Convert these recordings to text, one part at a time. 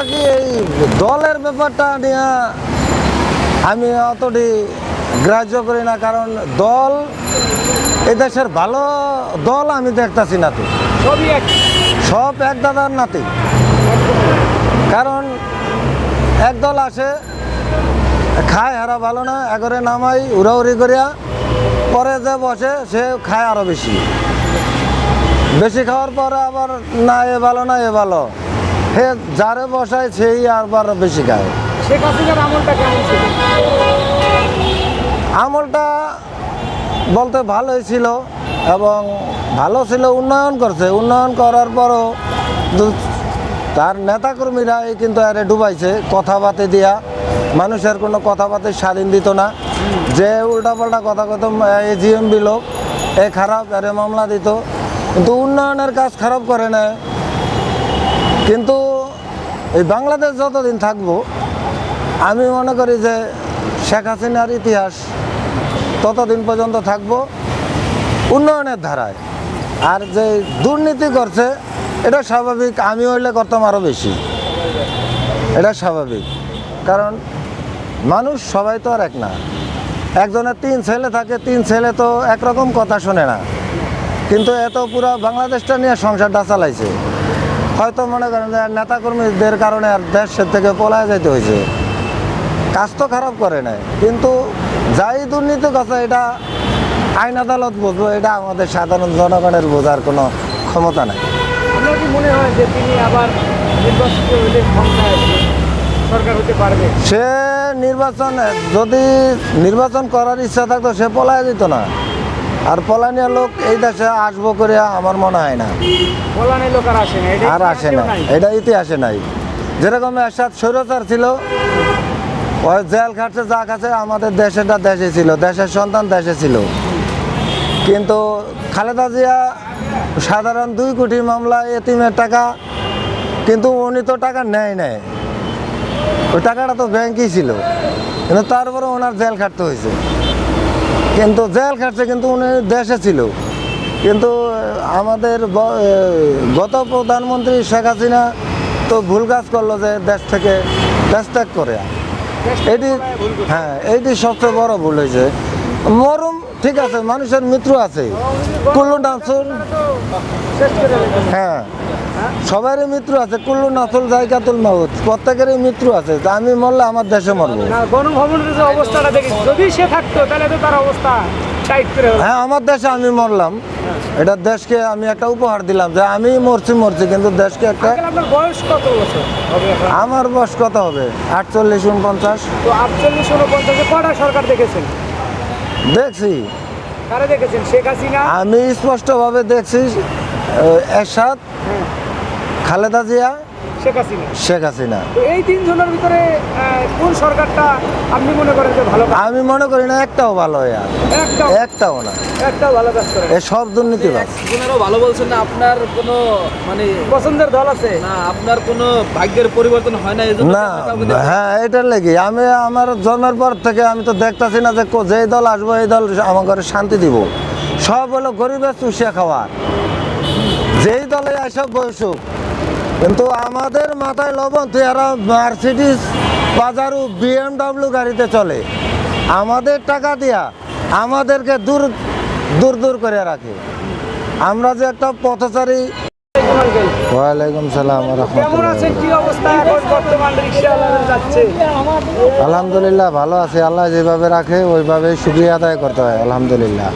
এই দলের ব্যাপারটা নিয়ে আমি অতটি গ্রাহ্য করি না কারণ দল এই দেশের ভালো দল আমি দেখতাছি না তো সবই এক। সব এক দাদার নাতি। কারণ এক দল আসে খায় হারা ভালো না এগরে নামাই উড়াউড়ি করিয়া পরে যে বসে সে খায় আরও বেশি। বেশি খাওয়ার পরে আবার না এ ভালো না এ ভালো। হে যারে বসায় সেই আবার বেশি খায় শেখ হাসিনার আমলটা কেমন ছিল? আমলটা বলতে ভালোই ছিল এবং ভালো ছিল উন্নয়ন করছে। উন্নয়ন করার পরও তার নেতাকর্মীরা এই কিন্তু আরে ডুবাইছে কথাবার্তা দিয়া। মানুষের কোনো কথাবার্তা স্বাধীন দিত না। যে উল্টাপাল্টা কথা কত এই জিএমবি লোক এ খারাপ এরে মামলা দিত। কিন্তু উন্নয়নের কাজ খারাপ করে না কিন্তু এই বাংলাদেশ যতদিন থাকব, আমি মনে করি যে শেখ হাসিনার ইতিহাস ততদিন পর্যন্ত থাকব উন্নয়নের ধারায়। আর যে দুর্নীতি করছে, এটা স্বাভাবিক, আমি হইলে করতাম আরও বেশি। এটা স্বাভাবিক। কারণ মানুষ সবাই তো আর এক না। একজনের তিন ছেলে থাকে, তিন ছেলে তো একরকম কথা শোনে না। কিন্তু এত পুরো বাংলাদেশটা নিয়ে সংসারটা চালাইছে। হয়তো মনে করেন যে নেতাকর্মীদের কারণে আর দেশের থেকে পলায় যাইতে হয়েছে। কাজ তো খারাপ করে নাই। কিন্তু যাই দুর্নীতি কথা এটা আইন আদালত বুঝব এটা আমাদের সাধারণ জনগণের বোঝার কোনো ক্ষমতা নাই। মনে হয় যে তিনি আবার নির্বাচিত হলে ক্ষমতায় সরকার হতে পারবে? সে নির্বাচন যদি নির্বাচন করার ইচ্ছা থাকতো সে পলায় যেত না। আর পলানিয়া লোক এই দেশে আসব করে আমার মনে হয় না। লোক আর আসে না এটা আর আসে না। নাই। এটা ইতিহাসে নাই। যেরকম এরশাদ স্বৈরাচার ছিল ওই জেল খাটছে যা খাচ্ছে আমাদের দেশেটা দেশে ছিল দেশের সন্তান দেশে ছিল। কিন্তু খালেদা জিয়া সাধারণ দুই কোটি মামলা এতিমের টাকা কিন্তু উনি তো টাকা নেয় নেয় ওই টাকাটা তো ব্যাংকেই ছিল। কিন্তু তারপরে ওনার জেল খাটতে হয়েছে। কিন্তু জেল খাটছে কিন্তু উনি দেশে ছিল। কিন্তু আমাদের গত প্রধানমন্ত্রী শেখ হাসিনা তো ভুল কাজ করল যে দেশ থেকে দেশ ত্যাগ করে। এটি হ্যাঁ এইটি সবচেয়ে বড় ভুল হয়েছে। মরম, ঠিক আছে, মানুষের মৃত্যু আছে। কুল্লু দিলেন। হ্যাঁ। সবারই মৃত্যু আছে কুল্লু নাচুল জায়গাতুল মাহুত প্রত্যেকেরই মৃত্যু আছে আমি মরলে আমার দেশে মরবো। গণভবনের যে অবস্থাটা দেখি যদি সে থাকতো তাহলে তো তার অবস্থা। হ্যাঁ আমার দেশে আমি মরলাম। এটা দেশকে আমি একটা উপহার দিলাম যে আমি মরছি মরছি কিন্তু দেশকে একটা বয়স কত বছর আমার বয়স কত হবে? আটচল্লিশ উনপঞ্চাশ। তো আটচল্লিশ উনপঞ্চাশে কটা সরকার দেখেছেন? দেখছি। আমি স্পষ্টভাবে দেখছি এরশাদ হ্যাঁ, খালেদা জিয়া শেখ হাসিনা। শেখ হাসিনা। এই তিনজনের ভিতরে কোন সরকারটা আপনি মনে করেন যে ভালো আমি মনে করি না একটাও ভালো আর। একটাও? একটাও না। একটাও ভালো কাজ করে। এ সব একজনেরও ভালো বলছেন না আপনার কোনো মানে পছন্দের দল আছে? না আপনার কোনো ভাগ্যের পরিবর্তন হয় না এই জন্য না হ্যাঁ এটার লেগে। আমি আমার জন্মের পর থেকে আমি তো দেখতাছি না যে যে দল আসব এই দল আমার ঘরে শান্তি দিব। সব হলো গরিবের চুষিয়া খাওয়ার। যেই দলে এসব বসুক কিন্তু আমাদের মাথায় লবণ তুই আর মার্সিডিস বাজারু বিএমডাব্লিউ গাড়িতে চলে। আমাদের টাকা দিয়া আমাদেরকে দূর দূর দূর করে রাখে। আমরা যে একটা পথচারী। ওয়ালাইকুম সালাম আলহামদুলিল্লাহ ভালো আছে। আল্লাহ যেভাবে রাখে ওইভাবে শুক্রিয়া আদায় করতে হয়। আলহামদুলিল্লাহ।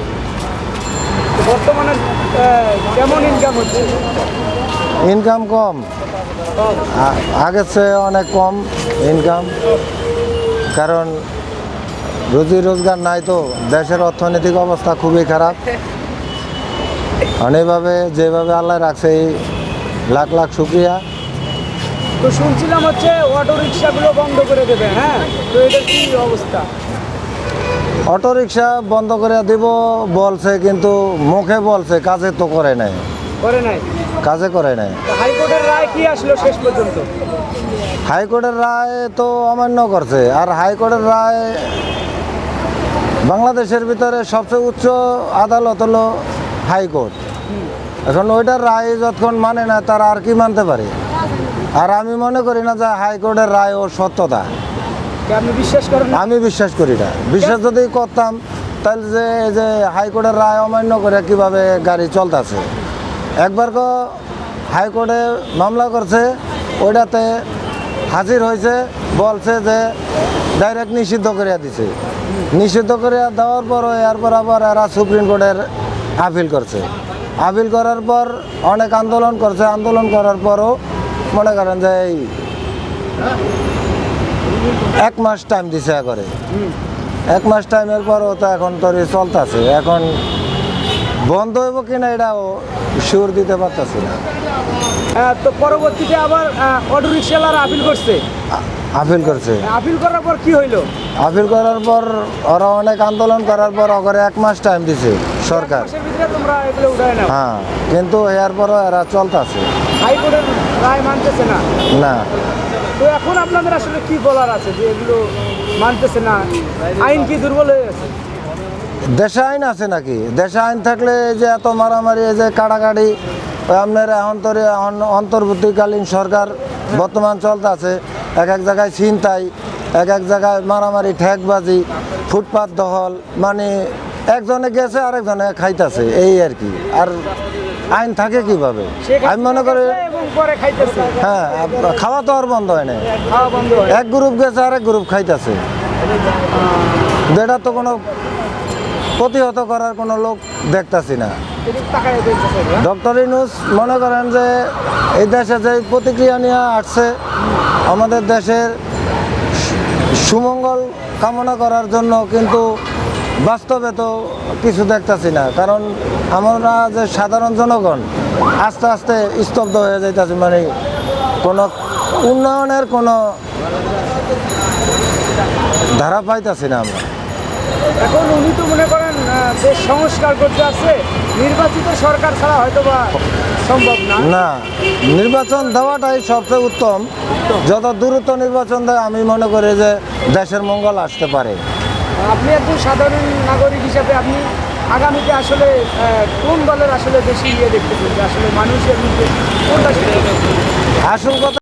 বর্তমানে কেমন ইনকাম হচ্ছে? ইনকাম কম? আগের চেয়ে অনেক কম ইনকাম কারণ রুজি রোজগার নাই তো দেশের অর্থনৈতিক অবস্থা খুবই খারাপ। অনেকভাবে যেভাবে আল্লাহ রাখছে এই লাখ লাখ শুক্রিয়া। তো শুনছিলাম হচ্ছে অটো রিক্সাগুলো বন্ধ করে দেবে হ্যাঁ? তো এটা কি অবস্থা? অটো রিক্সা বন্ধ করে দিব বলছে কিন্তু মুখে বলছে কাজে তো করে নাই। করে নাই? কাজে করে নাই। হাইকোর্টের রায় কি আসলো শেষ পর্যন্ত? হাইকোর্টের রায় তো অমান্য করছে। আর হাইকোর্টের রায় বাংলাদেশের ভিতরে সবচেয়ে উচ্চ আদালত হলো হাইকোর্ট। এখন ওইটার রায় যতক্ষণ মানে না তারা আর কি মানতে পারে? আর আমি মনে করি না যে হাইকোর্টের রায় ও সত্যতা। বিশ্বাস করেন আমি বিশ্বাস করি না। বিশ্বাস যদি করতাম তাহলে যে এই যে হাইকোর্টের রায় অমান্য করে কীভাবে গাড়ি চলতেছে? একবার কো হাইকোর্টে মামলা করছে, ওইটাতে হাজির হয়েছে, বলছে যে ডাইরেক্ট নিষিদ্ধ করিয়া দিছে। নিষিদ্ধ করিয়া দেওয়ার পর এরপর আবার এরা সুপ্রিম কোর্টের আপিল করছে। আপিল করার পর অনেক আন্দোলন করছে, আন্দোলন করার পরও মনে করেন যে এই এক মাস টাইম দিছে করে। এক মাস টাইমের পরও তো এখন তোর চলতেছে। এখন বন্ধ হইব কিনা এটাও সুর দিতে পারতাছি না। আহ, তো পরবর্তীতে আবার অটো রিক্সাওয়ালারা আপিল করছে। আপিল করছে। আপিল করার পর কি হইল? আপিল করার পর ওরা অনেক আন্দোলন করার পর ওখানে এক মাস টাইম দিছে সরকার। হ্যাঁ কিন্তু এর পরও এরা চলতেছে। হাইকোর্টের রায় মানতেছে না? না। তো এখন আপনাদের আসলে কি বলার আছে যে এগুলো মানতেছে না? আইন কি দুর্বল হয়ে গেছে? দেশে আইন আছে নাকি? দেশে আইন থাকলে এই যে এত মারামারি এই যে কাড়াকাড়ি আপনার এখন তোর এখন অন্তর্বর্তীকালীন সরকার বর্তমান চলতে আছে। এক এক জায়গায় ছিনতাই এক এক জায়গায় মারামারি ঠেকবাজি ফুটপাত দহল মানে একজনে গেছে আরেকজনে খাইতেছে এই আর কি। আর আইন থাকে কীভাবে? আমি মনে করি হ্যাঁ খাওয়া তো আর বন্ধ হয় না হয় এক গ্রুপ গেছে আরেক গ্রুপ খাইতেছে। যেটা তো কোনো প্রতিহত করার কোনো লোক দেখতাছি না? ডক্টর ইনুস মনে করেন যে এই দেশে যে প্রতিক্রিয়া নিয়ে আসছে আমাদের দেশের সুমঙ্গল কামনা করার জন্য কিন্তু বাস্তবে তো কিছু দেখতাছি না। কারণ আমরা যে সাধারণ জনগণ আস্তে আস্তে স্তব্ধ হয়ে যাইতেছে মানে কোনো উন্নয়নের কোনো ধারা পাইতেছি না আমরা। এখন উনি তো মনে করেন দেশ সংস্কার করতে আসছে নির্বাচিত সরকার ছাড়া হয়তো বা সম্ভব না। না নির্বাচন দেওয়াটাই সবচেয়ে উত্তম। যত দ্রুত নির্বাচন দেয় আমি মনে করি যে দেশের মঙ্গল আসতে পারে। আপনি একজন সাধারণ নাগরিক হিসাবে আপনি আগামীতে আসলে কোন দলের আসলে বেশি ইয়ে দেখতে আসলে মানুষের মধ্যে কোনটা আসল কথা